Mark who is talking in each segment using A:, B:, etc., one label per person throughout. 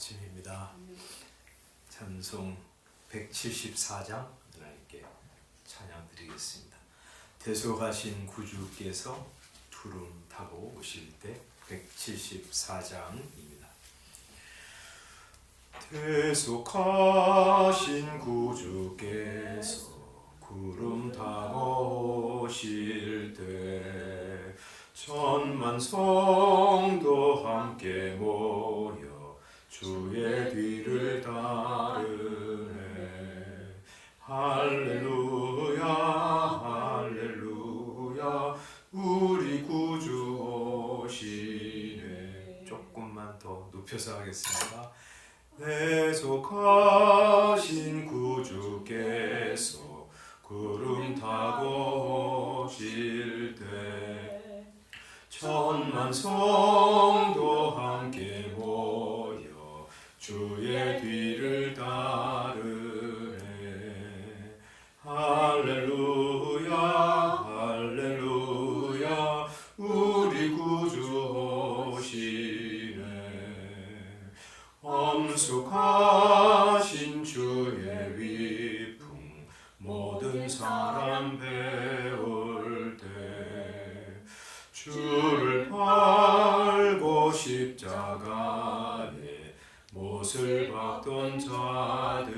A: 아침입니다. 찬송 174장 하나님께 찬양 드리겠습니다. 대속하신 구주께서 두름 타고 오실 때 174장입니다. 대속하신 구주께서 구름 타고 오실 때 천만 성도 함께 모여 주의 뒤를 따르네. 할렐루야 할렐루야. 우리 구주 오시네. 조금만 더 높여서 하겠습니다. 대속하신 구주께서 구름 타고 오실 때 천만 성도 함께 주의 뒤를 따 박던 자들이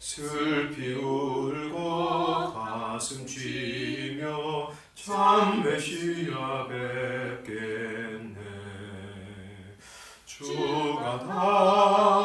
A: 슬피 울고 가슴 쥐며 참 메시아 뵙겠네. 주가 당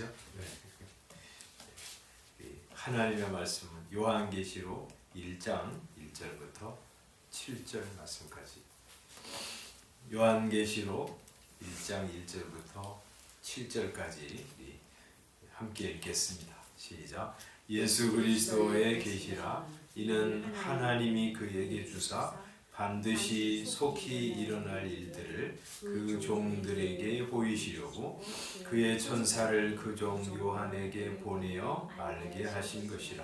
A: 그죠? 네. 이 하나님의 말씀은 요한계시록 1장 1절부터 7절 말씀까지 요한계시록 1장 1절부터 7절까지 함께 읽겠습니다. 시작. 예수 그리스도의 계시라 이는 하나님이 그에게 주사 반드시 속히 일어날 일들을 그 종들에게 보이시려고 그의 천사를 그 종 요한에게 보내어 알게 하신 것이라.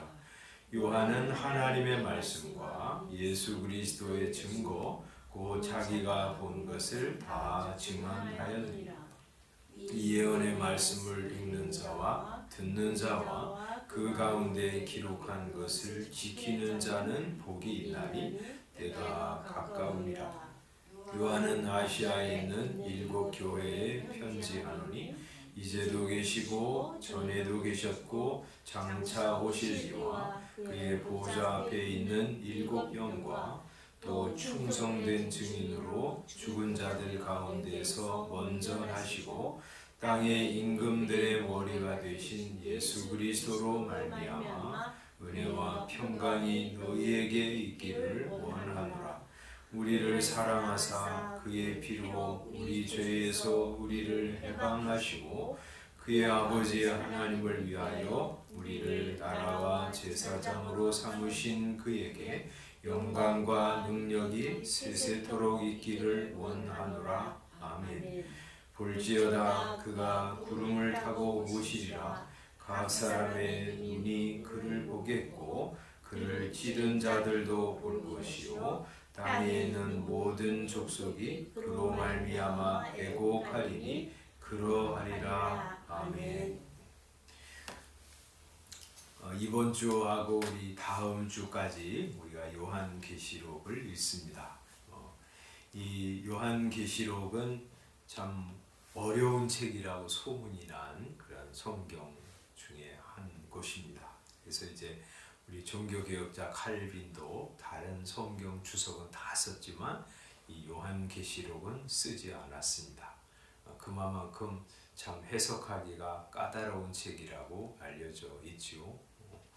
A: 요한은 하나님의 말씀과 예수 그리스도의 증거, 곧 자기가 본 것을 다 증언하였느니라. 이 예언의 말씀을 읽는 자와 듣는 자와 그 가운데 기록한 것을 지키는 자는 복이 있나니 때가 가까우니라. 요한은 아시아에 있는 일곱 교회에 편지하노니 이제도 계시고 전에도 계셨고 장차 오실 이와 그의 보좌 앞에 있는 일곱 영과 또 충성된 증인으로 죽은 자들 가운데서 먼저 하시고 땅의 임금들의 머리가 되신 예수 그리스도로 말미암아 은혜와 평강이 너희에게 있기를 원하노라. 우리를 사랑하사 그의 피로 우리 죄에서 우리를 해방하시고 그의 아버지 하나님을 위하여 우리를 나라와 제사장으로 삼으신 그에게 영광과 능력이 세세토록 있기를 원하노라. 아멘. 볼지어다 그가 구름을 타고 오시리라. 각 사람의 눈이 그를 보겠고 그를 찌른 자들도 볼 것이요 땅에 있는 모든 족속이 그로 말미암아 애곡하리니 그러하리라 아멘. 어, 이번 주하고 우리 다음 주까지 우리가 요한계시록을 읽습니다. 어, 이 요한계시록은 참 어려운 책이라고 소문이 난 그런 성경 곳입니다. 그래서 이제 우리 종교개혁자 칼빈도 다른 성경 주석은 다 썼지만 이 요한계시록은 쓰지 않았습니다. 어, 그만큼 참 해석하기가 까다로운 책이라고 알려져 있지요. 어,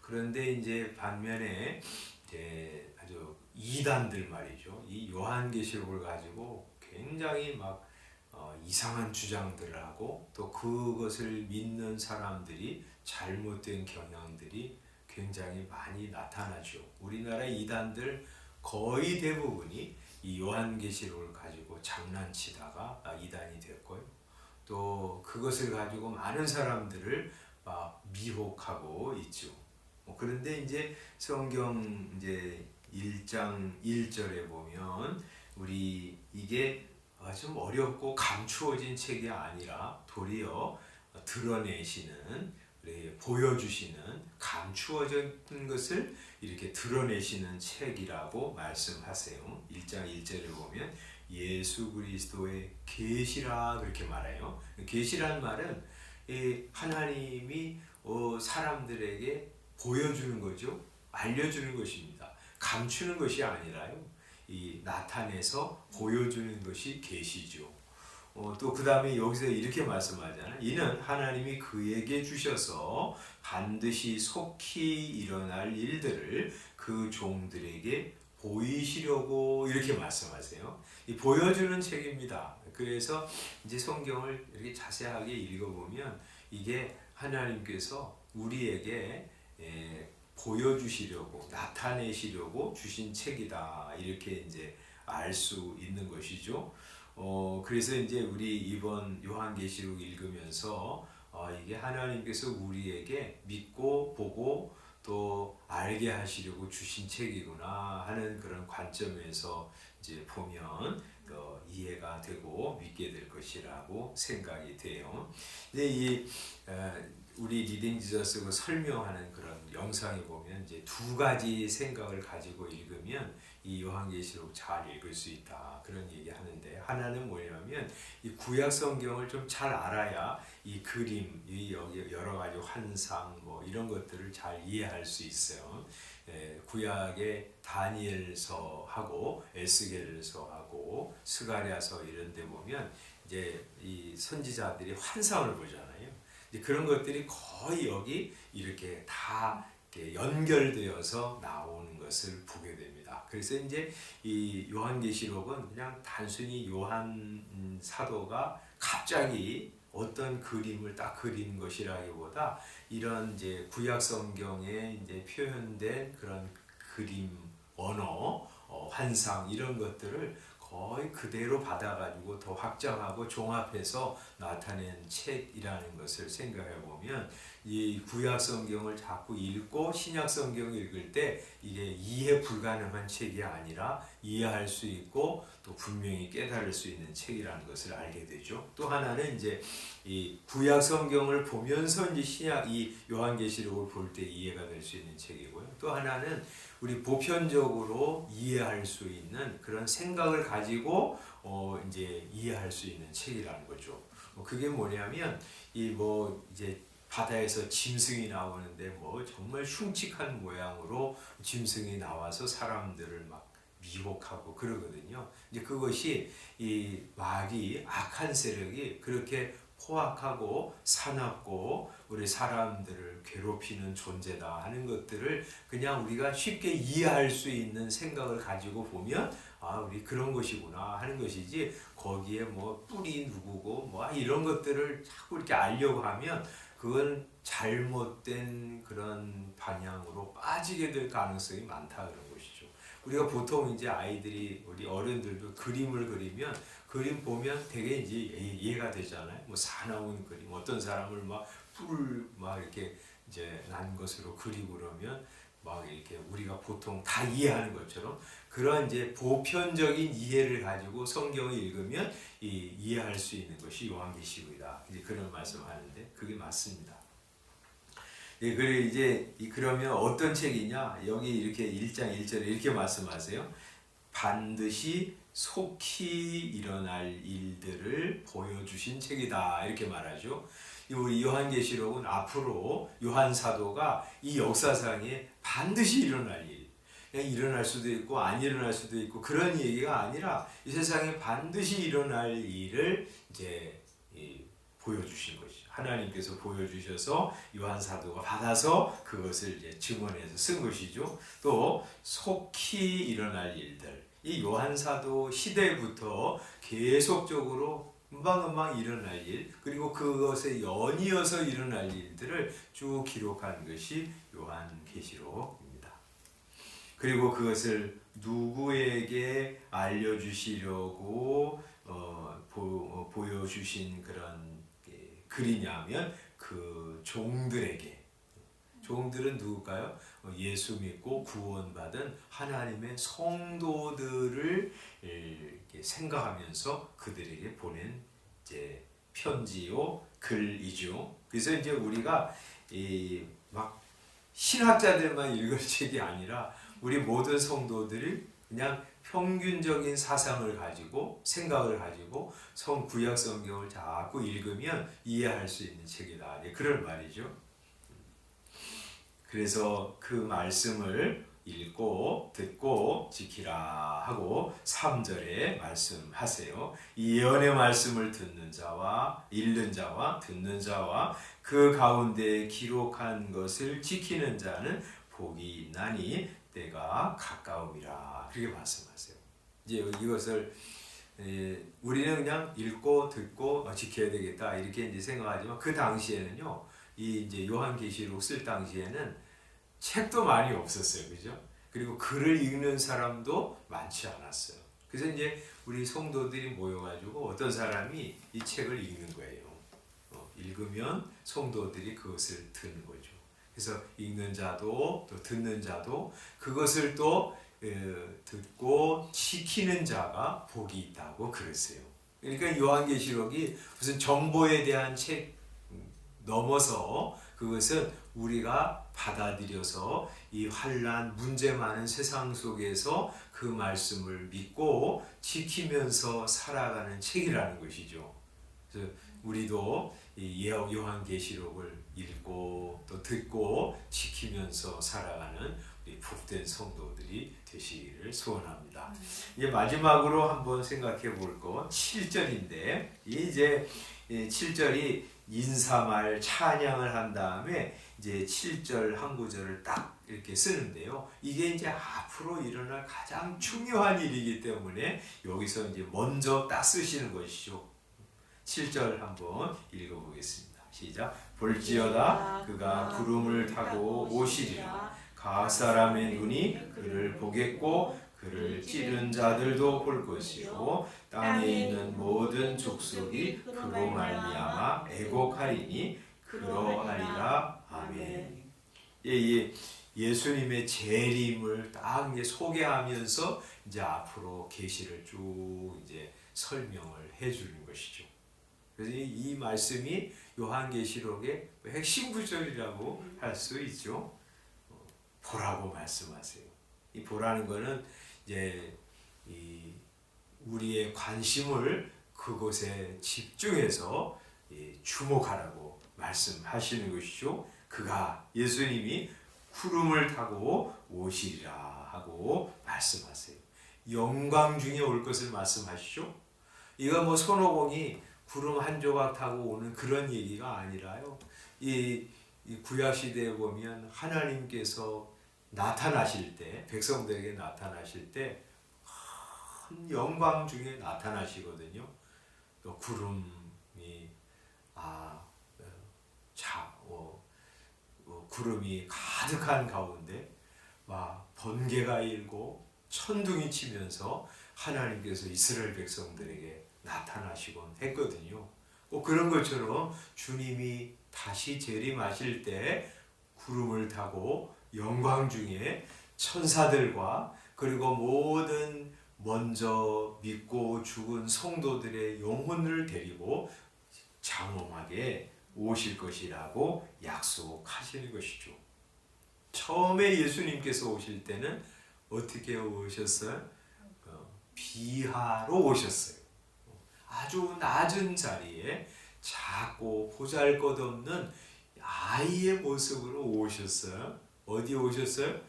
A: 그런데 이제 반면에 이제 아주 이단들 말이죠. 이 요한계시록을 가지고 굉장히 막 어, 이상한 주장들을 하고 또 그것을 믿는 사람들이 잘못된 경향들이 굉장히 많이 나타나죠. 우리나라 이단들 거의 대부분이 이 요한계시록을 가지고 장난치다가 아, 이단이 됐고요. 또 그것을 가지고 많은 사람들을 막 미혹하고 있죠. 뭐 그런데 이제 성경 이제 1장 1절에 보면 우리 이게 아, 좀 어렵고 감추어진 책이 아니라 도리어 드러내시는 보여주시는 감추어진 것을 이렇게 드러내시는 책이라고 말씀하세요. 1장 1절을 보면 예수 그리스도의 계시라 그렇게 말해요. 계시란 말은 이 하나님이 어, 사람들에게 보여주는 거죠. 알려주는 것입니다. 감추는 것이 아니라요. 이 나타내서 보여주는 것이 계시죠. 어, 또그 다음에 여기서 이렇게 말씀하잖아요. 이는 하나님이 그에게 주셔서 반드시 속히 일어날 일들을 그 종들에게 보이시려고 이렇게 말씀하세요. 이 보여주는 책입니다. 그래서 이제 성경을 이렇게 자세하게 읽어보면 이게 하나님께서 우리에게 에, 보여주시려고 나타내시려고 주신 책이다 이렇게 이제 알 수 있는 것이죠. 어 그래서 이제 우리 이번 요한계시록 읽으면서 어, 이게 하나님께서 우리에게 믿고 보고 또 알게 하시려고 주신 책이구나 하는 그런 관점에서 이제 보면 어, 이해가 되고 믿게 될 것이라고 생각이 돼요. 근데 이 어, 우리 리딩 지저스 그 설명하는 그런 영상에 보면 이제 두 가지 생각을 가지고 읽으면 이 요한계시록 잘 읽을 수 있다 그런 얘기 하는데 하나는 뭐냐면 이 구약 성경을 좀 잘 알아야 이 그림 이 여러 가지 환상 뭐 이런 것들을 잘 이해할 수 있어요. 예, 구약의 다니엘서하고 에스겔서하고 스가랴서 이런 데 보면 이제 이 선지자들이 환상을 보잖아요. 그런 것들이 거의 여기 이렇게 다 이렇게 연결되어서 나오는 것을 보게 됩니다. 그래서 이제 이 요한계시록은 그냥 단순히 요한 사도가 갑자기 어떤 그림을 딱 그린 것이라기보다 이런 이제 구약 성경에 이제 표현된 그런 그림 언어, 어, 환상 이런 것들을 거의 그대로 받아가지고 더 확장하고 종합해서 나타낸 책이라는 것을 생각해 보면 이 구약 성경을 자꾸 읽고 신약 성경을 읽을 때 이게 이해 불가능한 책이 아니라 이해할 수 있고 또 분명히 깨달을 수 있는 책이라는 것을 알게 되죠. 또 하나는 이제 이 구약 성경을 보면서 이제 신약 이 요한계시록을 볼 때 이해가 될 수 있는 책이고요. 또 하나는 우리 보편적으로 이해할 수 있는 그런 생각을 가지고 어 이제 이해할 수 있는 책이라는 거죠. 뭐 그게 뭐냐면 이 뭐 이제 바다에서 짐승이 나오는데 뭐 정말 흉측한 모양으로 짐승이 나와서 사람들을 막 미혹하고 그러거든요. 이제 그것이 이 마귀 악한 세력이 그렇게 포악하고 사납고 우리 사람들을 괴롭히는 존재다 하는 것들을 그냥 우리가 쉽게 이해할 수 있는 생각을 가지고 보면 아 우리 그런 것이구나 하는 것이지 거기에 뭐 뿌리 누구고 뭐 이런 것들을 자꾸 이렇게 알려고 하면 그건 잘못된 그런 방향으로 빠지게 될 가능성이 많다 그런 것이죠. 우리가 보통 이제 아이들이 우리 어른들도 그림을 그리면 그림 보면 되게 이제 이해가 되잖아요. 뭐 사나운 그림, 어떤 사람을 막 뿔 막 이렇게 이제 난 것으로 그리고 그러면 막 이렇게 우리가 보통 다 이해하는 것처럼 그런 이제 보편적인 이해를 가지고 성경을 읽으면 이 이해할 수 있는 것이 요한계시록이다. 이제 그런 말씀하는데 그게 맞습니다. 예, 그래 이제 이- 그러면 어떤 책이냐? 여기 이렇게 1장 1절에 이렇게 말씀하세요. 반드시 속히 일어날 일들을 보여주신 책이다 이렇게 말하죠. 이 요한계시록은 앞으로 요한 사도가 이 역사상에 반드시 일어날 일, 그냥 일어날 수도 있고 안 일어날 수도 있고 그런 얘기가 아니라 이 세상에 반드시 일어날 일을 이제 이 보여주신 것이죠. 하나님께서 보여주셔서 요한 사도가 받아서 그것을 이제 증언해서 쓴 것이죠. 또 속히 일어날 일들, 이 요한 사도 시대부터 계속적으로 금방금방 일어날 일, 그리고 그것에 연이어서 일어날 일들을 쭉 기록한 것이 요한계시록입니다. 그리고 그것을 누구에게 알려주시려고 어, 보, 어, 보여주신 그런 예, 글이냐면 그 종들에게 종들은 누굴까요? 어, 예수 믿고 구원받은 하나님의 성도들을 생각하면서 그들에게 보낸 이제 편지요 글이죠. 그래서 이제 우리가 이막 신학자들만 읽을 책이 아니라 우리 모든 성도들이 그냥 평균적인 사상을 가지고 생각을 가지고 성 구약 성경을 자꾸 읽으면 이해할 수 있는 책이다. 예, 그런 말이죠. 그래서 그 말씀을 읽고 듣고 지키라 하고 3절에 말씀하세요. 이 예언의 말씀을 듣는 자와 읽는 자와 듣는 자와 그 가운데 기록한 것을 지키는 자는 복이 있나니 때가 가까움이라 그렇게 말씀하세요. 이제 이것을 에, 우리는 그냥 읽고 듣고 어, 지켜야 되겠다 이렇게 이제 생각하지만 그 당시에는요 이 이제 요한계시록 쓸 당시에는 책도 많이 없었어요, 그죠? 그리고 글을 읽는 사람도 많지 않았어요. 그래서 이제 우리 성도들이 모여가지고 어떤 사람이 이 책을 읽는 거예요. 어, 읽으면 성도들이 그것을 듣는 거죠. 그래서 읽는 자도 또 듣는 자도 그것을 또 에, 듣고 지키는 자가 복이 있다고 그랬어요. 그러니까 요한계시록이 무슨 정보에 대한 책 음, 넘어서 그것은 우리가 받아들여서 이 환란 문제 많은 세상 속에서 그 말씀을 믿고 지키면서 살아가는 책이라는 것이죠. 그래서 우리도 이 요한계시록을 읽고 또 듣고 지키면서 살아가는 우리 복된 성도들이 되시기를 소원합니다. 이제 마지막으로 한번 생각해 볼거 7절인데 이제 7절이 인사말 찬양을 한 다음에 이제 7절 한 구절을 딱 이렇게 쓰는데요. 이게 이제 앞으로 일어날 가장 중요한 일이기 때문에 여기서 이제 먼저 딱 쓰시는 것이죠. 7절 한번 읽어보겠습니다. 시작. 볼지어다 그가 구름을 타고 오시리라. 각 사람의 눈이 그를 보겠고 그를 찌른 자들도 볼 것이요 땅에 있는 모든 족속이 그로 말미암아 애곡하리니 그러하리라 아멘. 예, 예. 예수님의 재림을 딱 이제 소개하면서 이제 앞으로 계시를 쭉 이제 설명을 해 주는 것이죠. 그래서 이, 이 말씀이 요한계시록의 핵심 구절이라고 할 수 있죠. 어, 보라고 말씀하세요. 이 보라는 거는 이제 이 우리의 관심을 그곳에 집중해서 이 주목하라고 말씀하시는 것이죠. 그가 예수님이 구름을 타고 오시리라 하고 말씀하세요. 영광 중에 올 것을 말씀하시죠. 이거 뭐 손오공이 구름 한 조각 타고 오는 그런 얘기가 아니라요. 이, 이 구약 시대에 보면 하나님께서 나타나실 때 백성들에게 나타나실 때 큰 영광 중에 나타나시거든요. 또 구름이 아 자, 어, 어, 구름이 가득한 가운데 막 번개가 일고 천둥이 치면서 하나님께서 이스라엘 백성들에게 나타나시곤 했거든요. 꼭 그런 것처럼 주님이 다시 재림하실 때 구름을 타고 영광 중에 천사들과 그리고 모든 먼저 믿고 죽은 성도들의 영혼을 데리고 장엄하게 오실 것이라고 약속하시는 것이죠. 처음에 예수님께서 오실 때는 어떻게 오셨어요? 어, 비하로 오셨어요. 아주 낮은 자리에 작고 보잘것없는 아이의 모습으로 오셨어요. 어디 오셨어요?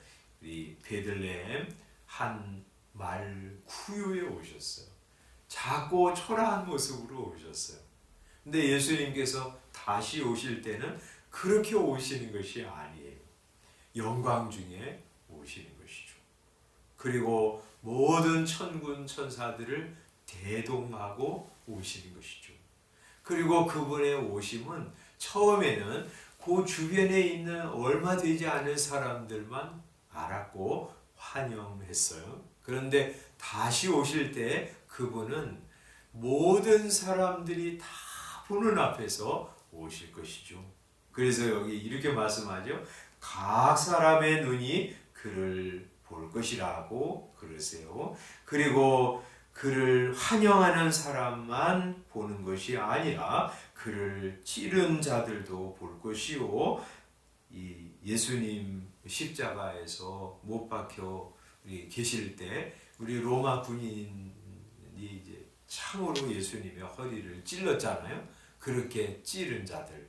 A: 우리 베들레헴 한 말 쿠유에 오셨어요. 작고 초라한 모습으로 오셨어요. 근데 예수님께서 다시 오실 때는 그렇게 오시는 것이 아니에요. 영광 중에 오시는 것이죠. 그리고 모든 천군 천사들을 대동하고 오시는 것이죠. 그리고 그분의 오심은 처음에는 그 주변에 있는 얼마 되지 않은 사람들만 알았고 환영했어요. 그런데 다시 오실 때 그분은 모든 사람들이 다 보는 앞에서 오실 것이죠. 그래서 여기 이렇게 말씀하죠. 각 사람의 눈이 그를 볼 것이라고 그러세요. 그리고 그를 환영하는 사람만 보는 것이 아니라 그를 찌른 자들도 볼 것이요. 이 예수님 십자가에서 못 박혀 계실 때 우리 로마 군인이 이제 창으로 예수님의 허리를 찔렀잖아요. 그렇게 찌른 자들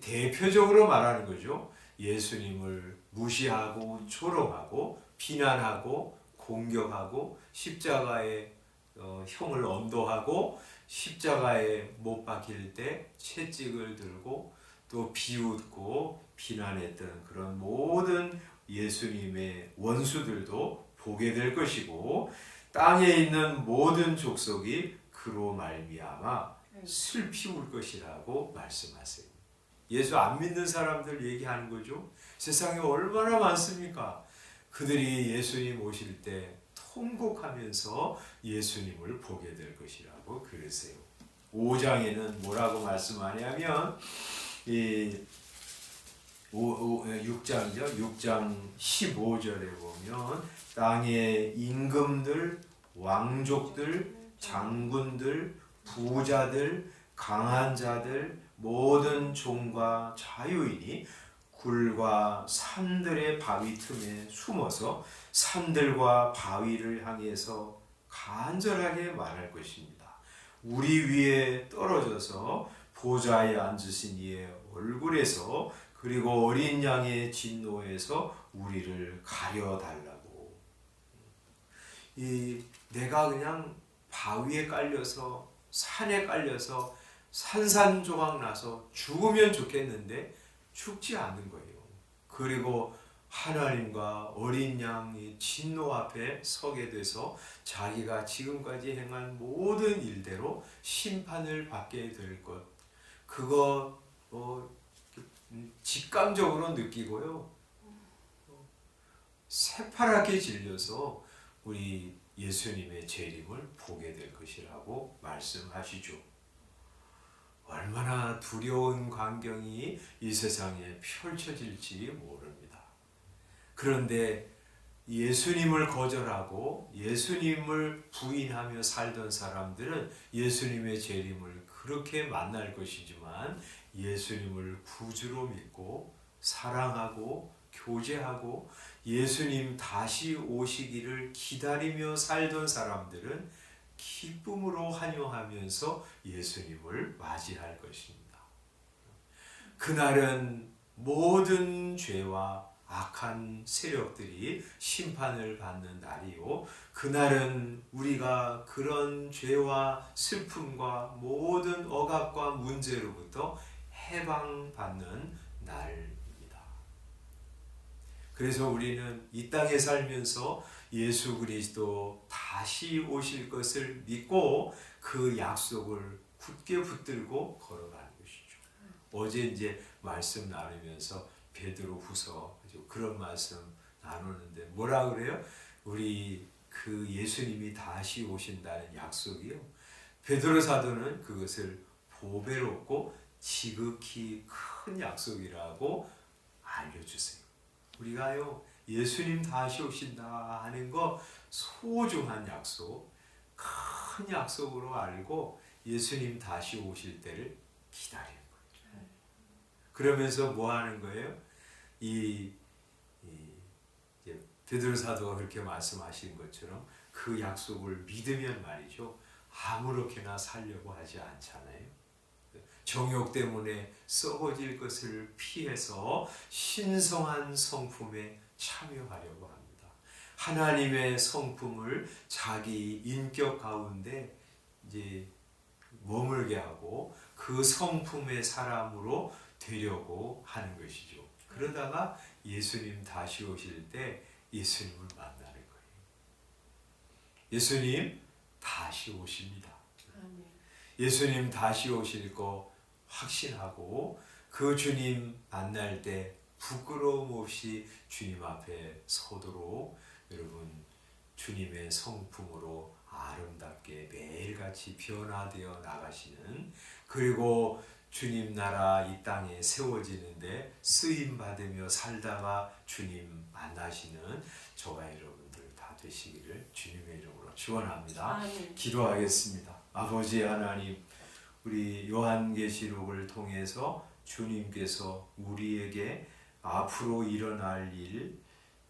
A: 대표적으로 말하는 거죠. 예수님을 무시하고 조롱하고 비난하고 공격하고 십자가에 어, 형을 언도하고 십자가에 못 박힐 때 채찍을 들고 또 비웃고 비난했던 그런 모든 예수님의 원수들도 보게 될 것이고 땅에 있는 모든 족속이 그로 말미암아 슬피 울 것이라고 말씀하세요. 예수 안 믿는 사람들 얘기하는 거죠. 세상에 얼마나 많습니까? 그들이 예수님 오실 때 통곡하면서 예수님을 보게 될 것이라고 그러세요. 5장에는 뭐라고 말씀하냐면 이 6장이죠. 6장 15절에 보면 땅의 임금들, 왕족들, 장군들, 부자들, 강한 자들, 모든 종과 자유인이 굴과 산들의 바위 틈에 숨어서 산들과 바위를 향해서 간절하게 말할 것입니다. 우리 위에 떨어져서 보좌에 앉으신 이의 얼굴에서 그리고 어린 양의 진노에서 우리를 가려 달라고. 이 내가 그냥 바위에 깔려서 산에 깔려서 산산조각 나서 죽으면 좋겠는데 죽지 않는 거예요. 그리고 하나님과 어린 양이 진노 앞에 서게 돼서 자기가 지금까지 행한 모든 일대로 심판을 받게 될 것. 그거 어, 직감적으로 느끼고요. 새파랗게 질려서 우리 예수님의 재림을 보게 될 것이라고 말씀하시죠. 얼마나 두려운 광경이 이 세상에 펼쳐질지 모릅니다. 그런데 예수님을 거절하고 예수님을 부인하며 살던 사람들은 예수님의 재림을 그렇게 만날 것이지만 예수님을 구주로 믿고 사랑하고 교제하고 예수님 다시 오시기를 기다리며 살던 사람들은 기쁨으로 환영하면서 예수님을 맞이할 것입니다. 그날은 모든 죄와 악한 세력들이 심판을 받는 날이요. 그날은 우리가 그런 죄와 슬픔과 모든 억압과 문제로부터 해방받는 날입니다. 그래서 우리는 이 땅에 살면서 예수 그리스도 다시 오실 것을 믿고 그 약속을 굳게 붙들고 걸어가는 것이죠. 어제 이제 말씀 나누면서 베드로 후서 그런 말씀 나누는데 뭐라 그래요? 우리 그 예수님이 다시 오신다는 약속이요. 베드로 사도는 그것을 보배롭고 지극히 큰 약속이라고 알려주세요. 우리가요 예수님 다시 오신다 하는 거 소중한 약속, 큰 약속으로 알고 예수님 다시 오실 때를 기다리는 거죠. 그러면서 뭐 하는 거예요? 이, 이 베드로 사도가 그렇게 말씀하신 것처럼 그 약속을 믿으면 말이죠. 아무렇게나 살려고 하지 않잖아요. 정욕 때문에 썩어질 것을 피해서 신성한 성품에 참여하려고 합니다. 하나님의 성품을 자기 인격 가운데 이제 머물게 하고 그 성품의 사람으로 되려고 하는 것이죠. 그러다가 예수님 다시 오실 때 예수님을 만나는 거예요. 예수님 다시 오십니다. 예수님 다시 오실 거 확신하고 그 주님 만날 때 부끄러움 없이 주님 앞에 서도록 여러분 주님의 성품으로 아름답게 매일같이 변화되어 나가시는 그리고 주님 나라 이 땅에 세워지는데 쓰임 받으며 살다가 주님 만나시는 저와 여러분들 다 되시기를 주님의 이름으로 축원합니다. 기도하겠습니다. 아버지 하나님, 우리 요한계시록을 통해서 주님께서 우리에게 앞으로 일어날 일,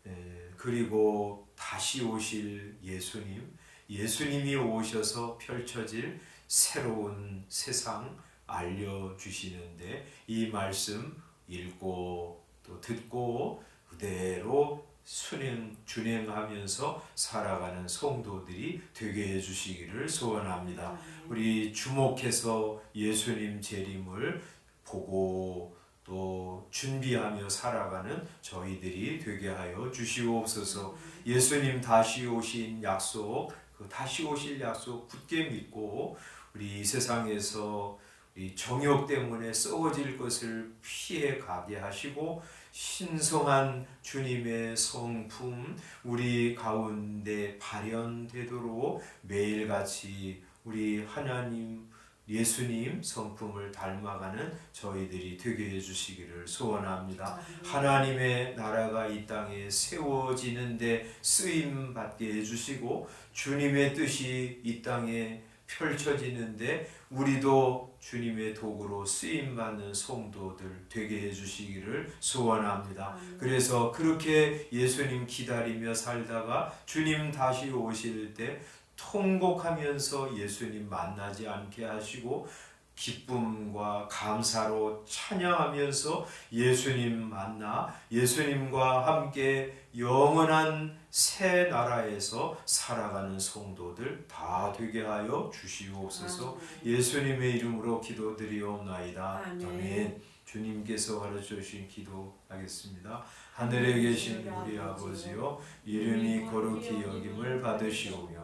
A: 에, 그리고 다시 오실 예수님, 예수님이 오셔서 펼쳐질 새로운 세상 알려주시는데 이 말씀 읽고 또 듣고 그대로 순행 준행하면서 살아가는 성도들이 되게 해주시기를 소원합니다. 우리 주목해서 예수님 재림을 보고 또 준비하며 살아가는 저희들이 되게 하여 주시옵소서. 예수님 다시 오신 약속, 그 다시 오실 약속 굳게 믿고 우리 이 세상에서 이 정욕 때문에 썩어질 것을 피해 가게 하시고 신성한 주님의 성품 우리 가운데 발현되도록 매일같이 우리 하나님 예수님 성품을 닮아가는 저희들이 되게 해주시기를 소원합니다. 하나님의 나라가 이 땅에 세워지는데 쓰임 받게 해주시고 주님의 뜻이 이 땅에 펼쳐지는데 우리도 주님의 도구로 쓰임 받는 성도들 되게 해주시기를 소원합니다. 그래서 그렇게 예수님 기다리며 살다가 주님 다시 오실 때 통곡하면서 예수님 만나지 않게 하시고 기쁨과 감사로 찬양하면서 예수님 만나 예수님과 함께 영원한 새 나라에서 살아가는 성도들 다 되게 하여 주시옵소서. 예수님의 이름으로 기도드리옵나이다.
B: 아멘.
A: 아멘. 주님께서 가르쳐 주신 기도하겠습니다. 하늘에 계신 우리 아버지요 이름이 거룩히 여김을 받으시오며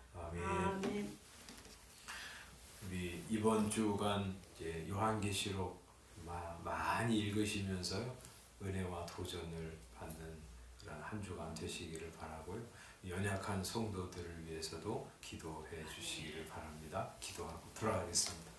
A: 아멘.
B: 아멘.
A: 우리 이번 주간 이제 요한계시록 마- 많이 읽으시면서요 은혜와 도전을 받는 그런 한 주간 되시기를 바라고요. 연약한 성도들을 위해서도 기도해 주시기를 바랍니다. 기도하고 돌아가겠습니다